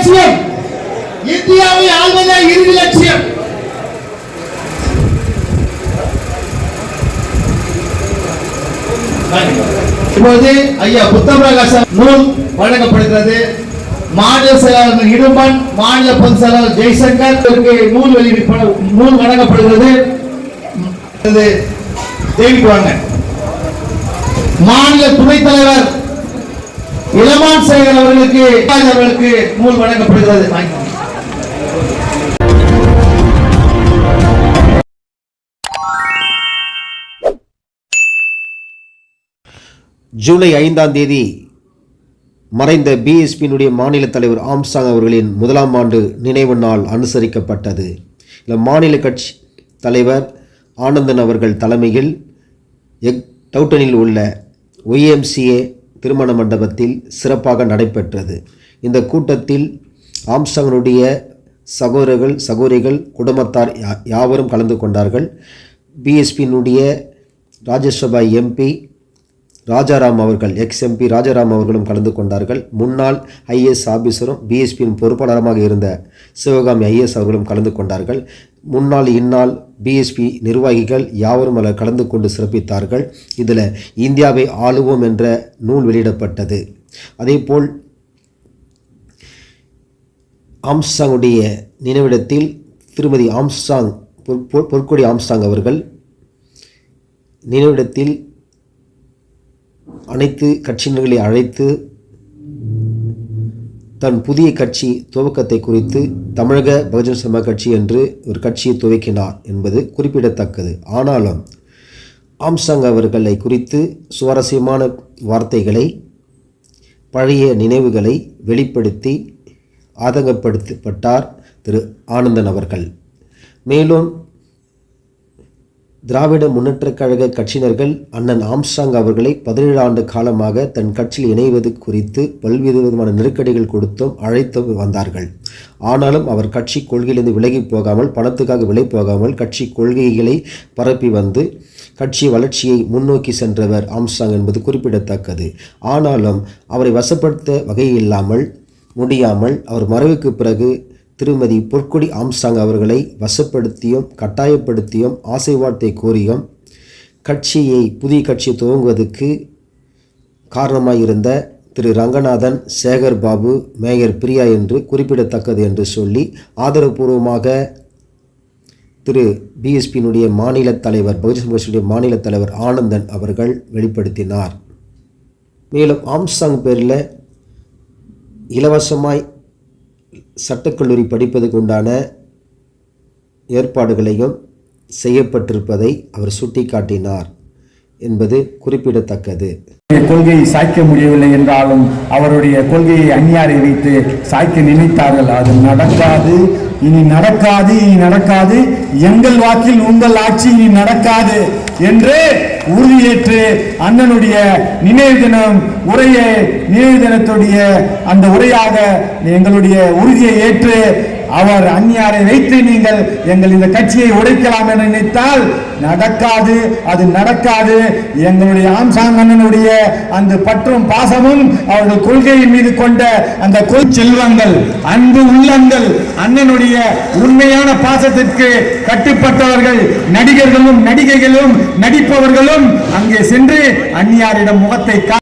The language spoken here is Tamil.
லட்சியம். இந்தியாவை ஆள்வதே இறுதி லட்சியம். இப்போது ஐயா புத்தபிரகாச நூல் வழங்கப்படுகிறது. மாநில செயலாளர் இடும்பன் மாநில பொதுச் செயலாளர் ஜெய்சங்கர் நூல் வெளியீடு நூல் வழங்கப்படுகிறது. இது வாங்க மாநில துணைத் தலைவர் இளமான் சேகர் அவர்களுக்கு அவர்களுக்கு நூல் வழங்கப்படுகிறது. ஜூலை ஐந்தாம் தேதி மறைந்த பிஎஸ்பியினுடைய மாநில தலைவர் ஆம்சாங் அவர்களின் முதலாம் ஆண்டு நினைவு நாள் அனுசரிக்கப்பட்டது. இந்த மாநில கட்சி தலைவர் ஆனந்தன் அவர்கள் தலைமையில் எக் டவுட்டனில் உள்ள ஒய்எம்சிஏ திருமண மண்டபத்தில் சிறப்பாக நடைபெற்றது. இந்த கூட்டத்தில் ஆம்சங்கனுடைய சகோதரர்கள் சகோதரிகள் குடும்பத்தார் யா- யாவரும் கலந்து கொண்டார்கள். பிஎஸ்பியினுடைய ராஜ்யசபா எம்பி ராஜாராம் அவர்கள் எக்ஸ் எம்பி ராஜாராம் அவர்களும் கலந்து கொண்டார்கள். முன்னாள் ஐஏஎஸ் ஆஃபீஸரும் பிஎஸ்பியின் பொறுப்பாளருமாக இருந்த சிவகாமி ஐஏஎஸ் அவர்களும் கலந்து கொண்டார்கள். முன்னாள் இந்நாள் பிஎஸ்பி நிர்வாகிகள் யாவரும் அதில் கலந்து கொண்டு சிறப்பித்தார்கள். இதில் இந்தியாவை ஆளுவோம் என்ற நூல் வெளியிடப்பட்டது. அதேபோல் ஆம்சாங்குடைய நினைவிடத்தில் திருமதி ஆம்சாங் பொற்கொடி ஆம்சாங் அவர்கள் நினைவிடத்தில் அனைத்து கட்சியினர்களை அழைத்து தன் புதிய கட்சி துவக்கத்தை குறித்து தமிழக பகுஜன் சமாஜ் கட்சி என்று ஒரு கட்சியை துவக்கினார் என்பது குறிப்பிடத்தக்கது. ஆனாலும் ஆம்சாங் அவர்களை குறித்து சுவாரஸ்யமான வார்த்தைகளை பழைய நினைவுகளை வெளிப்படுத்தி ஆதங்கப்படுத்தப்பட்டார் திரு ஆனந்தன் அவர்கள். மேலும் திராவிட முன்னேற்றக் கழக கட்சியினர்கள் அண்ணன் ஆம்ஸ்டாங் அவர்களை பதினேழு ஆண்டு காலமாக தன் கட்சியில் இணைவது குறித்து பல்வேறு விதமான நெருக்கடிகள் கொடுத்தும் அழைத்தும் வந்தார்கள். ஆனாலும் அவர் கட்சி கொள்கையிலிருந்து விலகி போகாமல் பணத்துக்காக விலை போகாமல் கட்சி கொள்கைகளை பரப்பி வந்து கட்சி வளர்ச்சியை முன்னோக்கி சென்றவர் ஆம்ஸ்டாங் என்பது குறிப்பிடத்தக்கது. ஆனாலும் அவரை வசப்படுத்த வகையில்லாமல் முடியாமல் அவர் மறைவுக்கு பிறகு திருமதி பொற்கொடி ஆம்சாங் அவர்களை வசப்படுத்தியும் கட்டாயப்படுத்தியும் ஆசை வார்த்தை கோரியும் கட்சியை புதிய கட்சியை துவங்குவதற்கு காரணமாயிருந்த திரு ரங்கநாதன் சேகர் பாபு மேயர் பிரியா என்று குறிப்பிடத்தக்கது என்று சொல்லி ஆதரவுபூர்வமாக திரு பிஎஸ்பியினுடைய மாநில தலைவர் பகுஜன் சமாஜ்களுடைய மாநில தலைவர் ஆனந்தன் அவர்கள் வெளிப்படுத்தினார். மேலும் ஆம்சாங் பேரில் இலவசமாய் சட்டக்கல்லூரி படிப்பதற்கு உண்டான ஏற்பாடுகளையும் செய்யப்பட்டிருப்பதை அவர் சுட்டிக்காட்டினார். என்பது குறிப்பிடத்தக்கது. கொள்கையை சாய்க்க முடியவில்லை என்றாலும் அவருடைய கொள்கையை அந்நியாரை வைத்து சாய்க்க நினைத்தார்கள். அது நடக்காது இனி நடக்காது இனி நடக்காது. எங்கள் வாக்கில் உங்கள் ஆட்சி இனி நடக்காது என்று உறுதியேற்று அண்ணனுடைய நினைவு தினம் உரையை நினைவு தினத்துடைய அந்த உரையாக எங்களுடைய உறுதியை ஏற்று அவர் அந்நியாரை வைத்து நீங்கள் எங்கள் இந்த கட்சியை உடைக்கலாம் என நினைத்தால் நடக்காது அது நடக்காது. எங்களுடைய ஆம்சாங் அண்ணனுடைய அந்த பற்றும் பாசமும் அவருடைய கொள்கையின் மீது கொண்ட அந்த கொள் செல்வங்கள் அன்பு உள்ளங்கள் அண்ணனுடைய உண்மையான பாசத்திற்கு கட்டுப்பட்டவர்கள் நடிகர்களும் நடிகைகளும் நடிப்பவர்களும் அங்கே சென்று அந்நியாரிடம் முகத்தை கா